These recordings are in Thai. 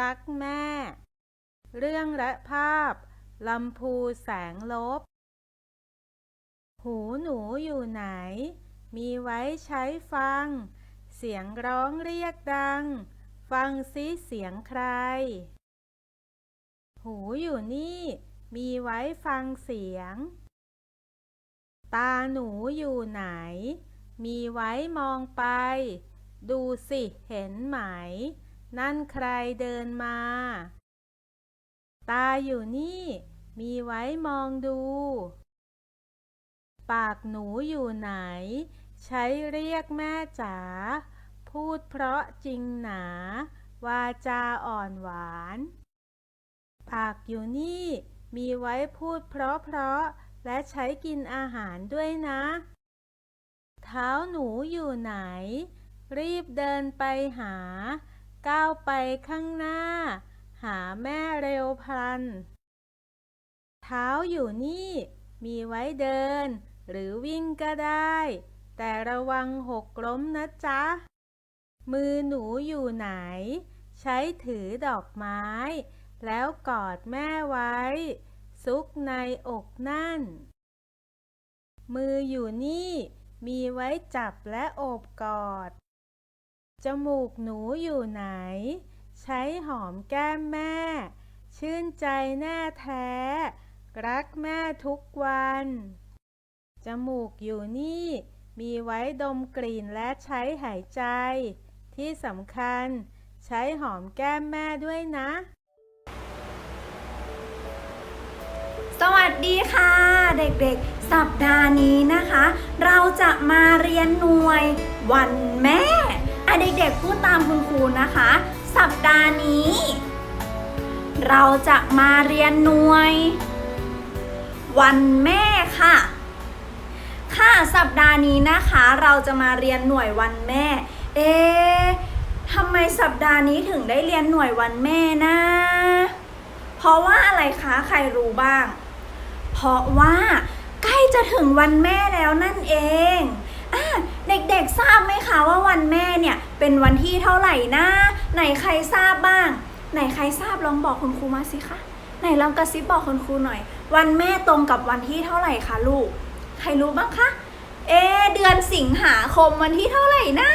รักแม่ เรื่องและภาพลำพูแสงลบ หูหนูอยู่ไหน มีไว้ใช้ฟัง เสียงร้องเรียกดัง ฟังซิเสียงใคร หูอยู่นี่ มีไว้ฟังเสียง ตาหนูอยู่ไหน มีไว้มองไป ดูสิเห็นไหม นั่นใครเดินมา ตาอยู่นี่ มีไว้มองดู ปากหนูอยู่ไหน ใช้เรียกแม่จ๋า พูดเพราะจริงหนา วาจาอ่อนหวาน ปากอยู่นี่ มีไว้พูดเพราะเพราะและใช้กินอาหารด้วยนะ เท้าหนูอยู่ไหน รีบเดินไปหา ก้าวไปข้างหน้า หาแม่เร็วพลัน เท้าอยู่นี่ มีไว้เดิน หรือวิ่งก็ได้ แต่ระวังหกล้มนะจ๊ะ มือหนูอยู่ไหน ใช้ถือดอกไม้ แล้วกอดแม่ไว้ ซุกในอกนั่น มืออยู่นี่ มีไว้จับและโอบกอด จมูกหนูอยู่ไหน ใช้หอมแก้มแม่ ชื่นใจแน่แท้ รักแม่ทุกวัน จมูกอยู่นี่ มีไว้ดมกลิ่นและใช้หายใจ ที่สำคัญ ใช้หอมแก้มแม่ด้วยนะ สวัสดีค่ะ เด็กๆ สัปดาห์นี้นะคะ เราจะมาเรียนหน่วยวันแม่อ่ะเด็กๆพูดตามคุณครูนะคะ สัปดาห์นี้ เราจะมาเรียนหน่วย วันแม่ค่ะ ค่ะสัปดาห์นี้นะคะ เราจะมาเรียนหน่วยวันแม่ เอ๊ะทำไมสัปดาห์นี้ถึงได้เรียนหน่วยวันแม่นะ เพราะว่าอะไรคะใครรู้บ้าง เพราะว่าใกล้จะถึงวันแม่แล้วนั่นเอง ทราบไหมคะว่าวันแม่เนี่ยเป็นวันที่เท่าไหร่นะไหนใครทราบบ้าง ไหนใครทราบลองบอกคุณครูมาสิคะไหนลองกระซิบบอกคุณครูหน่อย วันแม่ตรงกับวันที่เท่าไหร่คะลูก ใครรู้บ้างคะเอเดือนสิงหาคมวันที่เท่าไหร่นะ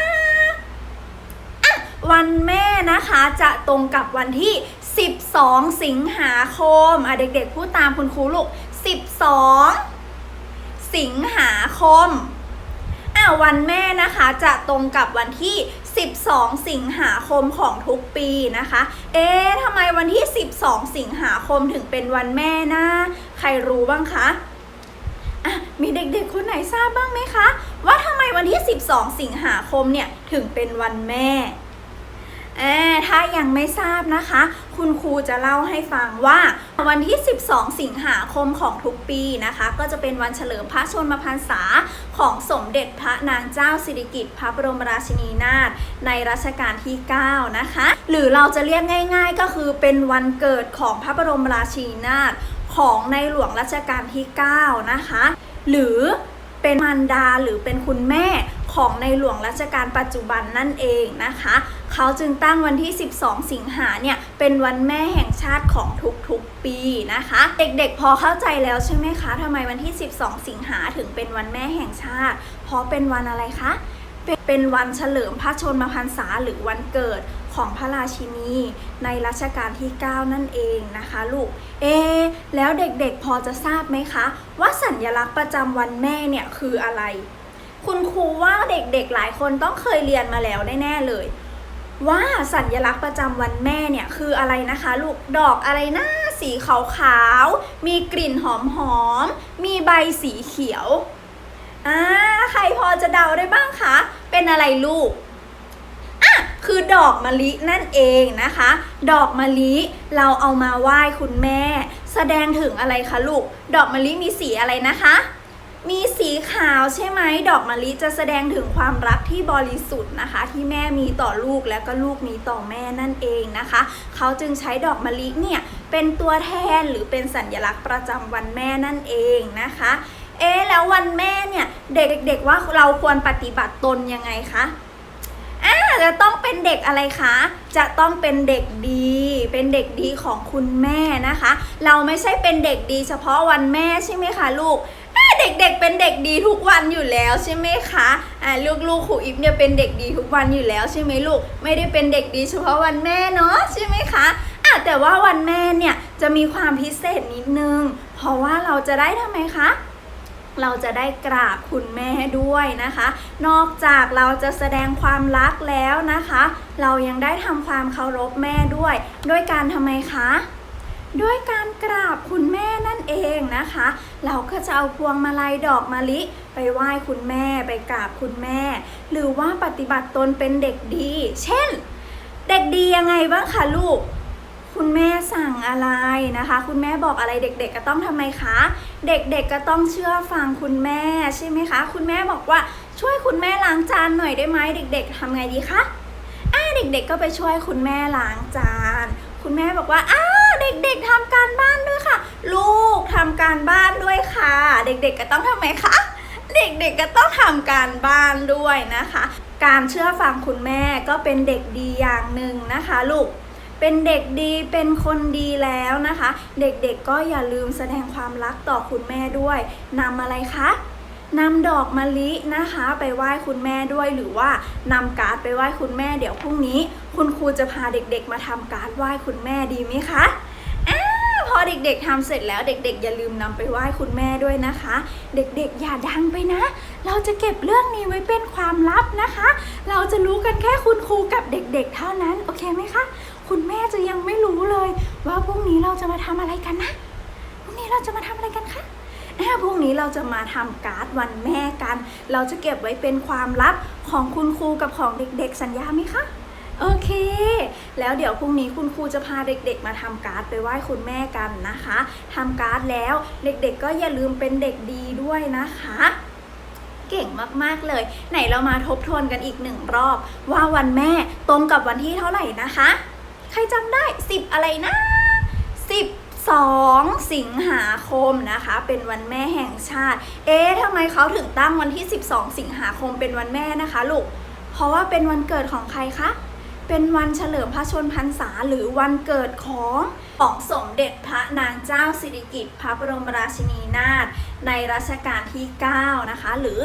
อะวันแม่นะคะจะตรงกับวันที่ 12 สิงหาคมอะเด็กๆพูดตามคุณครูลูก 12 สิงหาคม วันแม่นะคะ จะตรงกับวันที่ 12 สิงหาคมของทุกปีนะคะ เอ๊ะทำไมวันที่ 12 สิงหาคมถึงเป็นวันแม่นะ ใครรู้บ้างคะอะมีเด็กๆ คนไหนทราบบ้างไหมคะ ว่าทำไมวันที่ 12 สิงหาคมเนี่ยถึงเป็นวันแม่ายังไม่ทราบนะคะ คุณครูจะเล่าให้ฟังว่าวันที่ 12 สิงหาคมของทุกปีนะคะ ก็จะเป็นวันเฉลิมพระชนมพรรษาของสมเด็จพระนางเจ้าสิริกิติ์พระบรมราชินีนาถในรัชกาลที่ 9 นะคะ หรือเราจะเรียกง่าย ๆ ก็คือเป็นวันเกิดของพระบรมราชินีนาถของในหลวงรัชกาลที่ 9 นะคะ หรือเป็นมารดาหรือเป็นคุณแม่ของในหลวงรัชกาลปัจจุบันนั่นเองนะคะ เขาจึงตั้งวันที่ 12 สิงหาเนี่ยเป็นวันแม่แห่งชาติของทุกๆปีนะคะ เด็กๆพอเข้าใจแล้วใช่ไหมคะทำไมวันที่ 12 สิงหาถึงเป็นวันแม่แห่งชาติ เพราะเป็นวันอะไรคะเป็นวันเฉลิมพระชนมพรรษาหรือวันเกิดของพระราชินีในรัชกาลที่ 9 นั่นเองนะคะลูก เอ แล้วเด็กๆพอจะทราบไหมคะ ว่าสัญลักษณ์ประจำวันแม่เนี่ยคืออะไร คุณครูว่าเด็กๆหลายคนต้องเคยเรียนมาแล้วแน่ๆเลย ว่าสัญลักษณ์ประจำวันแม่เนี่ยคืออะไรนะคะ ลูกดอกอะไรนะสีขาวๆมีกลิ่นหอมๆมีใบสีเขียวอ่าใครพอจะเดาได้บ้างคะ เป็นอะไรลูกอะคือดอกมะลินั่นเองนะคะ ดอกมะลิเราเอามาไหว้คุณแม่ แสดงถึงอะไรคะลูก ดอกมะลิมีสีอะไรนะคะ มีสีขาวใช่ไหมดอกมะลิจะแสดงถึงความรักที่บริสุทธิ์นะคะ ที่แม่มีต่อลูกและก็ลูกมีต่อแม่นั่นเองนะคะ เขาจึงใช้ดอกมะลิเนี่ยเป็นตัวแทนหรือเป็นสัญลักษณ์ประจำวันแม่นั่นเองนะคะ เอ๊ะแล้ววันแม่เนี่ยเด็กๆว่าเราควรปฏิบัติตนยังไงคะจะต้องเป็นเด็กอะไรคะ จะต้องเป็นเด็กดี เป็นเด็กดีของคุณแม่นะคะ เราไม่ใช่เป็นเด็กดีเฉพาะวันแม่ใช่ไหมคะลูก เด็กๆเป็นเด็กดีทุกวันอยู่แล้วใช่ไหมคะอ่าลูกๆครูอิฟเนี่ยเป็นเด็กดีทุกวันอยู่แล้วใช่ไหมลูก ไม่ได้เป็นเด็กดีเฉพาะวันแม่เนาะใช่ไหมคะอะแต่ว่าวันแม่เนี่ยจะมีความพิเศษนิดนึง เพราะว่าเราจะได้ทำไมคะเราจะได้กราบคุณแม่ด้วยนะคะ นอกจากเราจะแสดงความรักแล้วนะคะ เรายังได้ทำความเคารพแม่ด้วย ด้วยการทำไมคะ ด้วยการกราบคุณแม่นั่นเองนะคะ เราก็จะเอาพวงมาลัยดอกมะลิ ไปไหว้คุณแม่ไปกราบคุณแม่ หรือว่าปฏิบัติตนเป็นเด็กดี เช่น เด็กดียังไงบ้างคะลูก คุณแม่สั่งอะไรนะคะ คุณแม่บอกอะไรเด็ก ๆ ก็ต้องทำไมคะ เด็กๆก็ต้องเชื่อฟังคุณแม่ใช่ไหมคะ คุณแม่บอกว่าช่วยคุณแม่ล้างจานหน่อยได้ไหมเด็ก ๆทำไงดีคะอ่าเด็กๆก็ไปช่วยคุณแม่ล้างจาน คุณแม่บอกว่าอ้า เด็กๆทำการบ้านด้วยค่ะ ลูกทำการบ้านด้วยค่ะ เด็กๆก็ต้องทำไหมคะเด็กๆก็ต้องทำการบ้านด้วยนะคะ การเชื่อฟังคุณแม่ก็เป็นเด็กดีอย่างหนึ่งนะคะ ลูกเป็นเด็กดีเป็นคนดีแล้วนะคะ เด็กๆก็อย่าลืมแสดงความรักต่อคุณแม่ด้วยนำอะไรคะนำดอกมะลินะคะ ไปไหว้คุณแม่ด้วยหรือว่านำการ์ดไปไหว้คุณแม่เดี๋ยวพรุ่งนี้ คุณครูจะพาเด็กๆ มาทำการ์ดไหว้คุณแม่ดีไหมคะ อาพอเด็กๆทำเสร็จแล้วเด็กๆ อย่าลืมนำไปไหว้คุณแม่ด้วยนะคะ เด็กๆ อย่าดังไปนะ เราจะเก็บเรื่องนี้ไว้เป็นความลับนะคะ เราจะรู้กันแค่คุณครูกับเด็กๆ เท่านั้นโอเคไหมคะ คุณแม่จะยังไม่รู้เลย ว่าพรุ่งนี้เราจะมาทำอะไรกันนะพรุ่งนี้เราจะมาทำอะไรกันคะอ่าพรุ่งนี้เราจะมาทำการ์ดวันแม่กัน เราจะเก็บไว้เป็นความลับของคุณครูกับของเด็กๆ สัญญาไหมคะ โอเค แล้วเดี๋ยวพรุ่งนี้คุณครูจะพาเด็กๆ มาทำการ์ดไปไหว้คุณแม่กันนะคะทำการ์ดแล้วเด็กๆ ก็อย่าลืมเป็นเด็กดีด้วยนะคะเก่งมากๆเลย ไหนเรามาทบทวนกันอีกหนึ่งรอบ ว่าวันแม่ตรงกับวันที่เท่าไหร่นะคะ ใครจำได้ 10 อะไรนะ 12 สิงหาคมนะคะ เป็นวันแม่แห่งชาติ เอ๊ะทำไมเขาถึงตั้งวันที่ 12 สิงหาคมเป็นวันแม่นะคะลูก เพราะว่าเป็นวันเกิดของใครคะ เป็นวันเฉลิมพระชนมพรรษาหรือวันเกิดของของสมเด็จพระนางเจ้าสิริกิติ์พระบรมราชินีนาถในรัชกาลที่ 9 นะคะ หรือ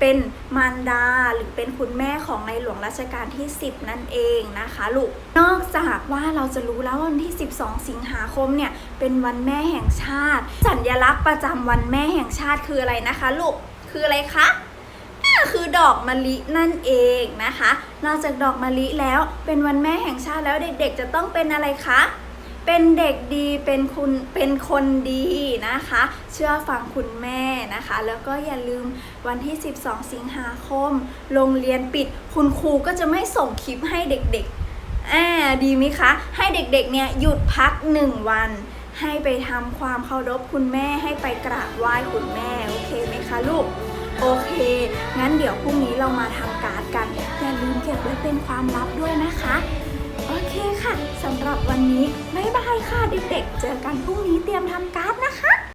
เป็นมารดาหรือเป็นคุณแม่ของในหลวงรัชกาลที่ 10 นั่นเองนะคะลูก นอกจากว่าเราจะรู้แล้ววันที่ 12 สิงหาคมเนี่ยเป็นวันแม่แห่งชาติ สัญลักษณ์ประจำวันแม่แห่งชาติคืออะไรนะคะลูก คืออะไรคะ คือดอกมะลินั่นเองนะคะ นอกจากดอกมะลิแล้วเป็นวันแม่แห่งชาติแล้วเด็กๆจะต้องเป็นอะไรคะ เป็นเด็กดีเป็นคุณเป็นคนดีนะคะ เชื่อฟังคุณแม่นะคะ แล้วก็อย่าลืมวันที่ 12 สิงหาคม โรงเรียนปิด คุณครูก็จะไม่ส่งคลิปให้เด็กๆอ่าดีไหมคะ ให้เด็กๆเนี่ยหยุดพักหนึ่งวันให้ไปทำความเคารพคุณแม่ให้ไปกราบไหว้คุณแม่ โอเคไหมคะลูก โอเค งั้นเดี๋ยวพรุ่งนี้เรามาทำการ์ดกัน อย่าลืมเก็บไว้เป็นความลับด้วยนะคะ โอเคค่ะสำหรับวันนี้ บ๊ายบายค่ะเด็กๆ เจอกันพรุ่งนี้เตรียมทำการ์ดนะคะ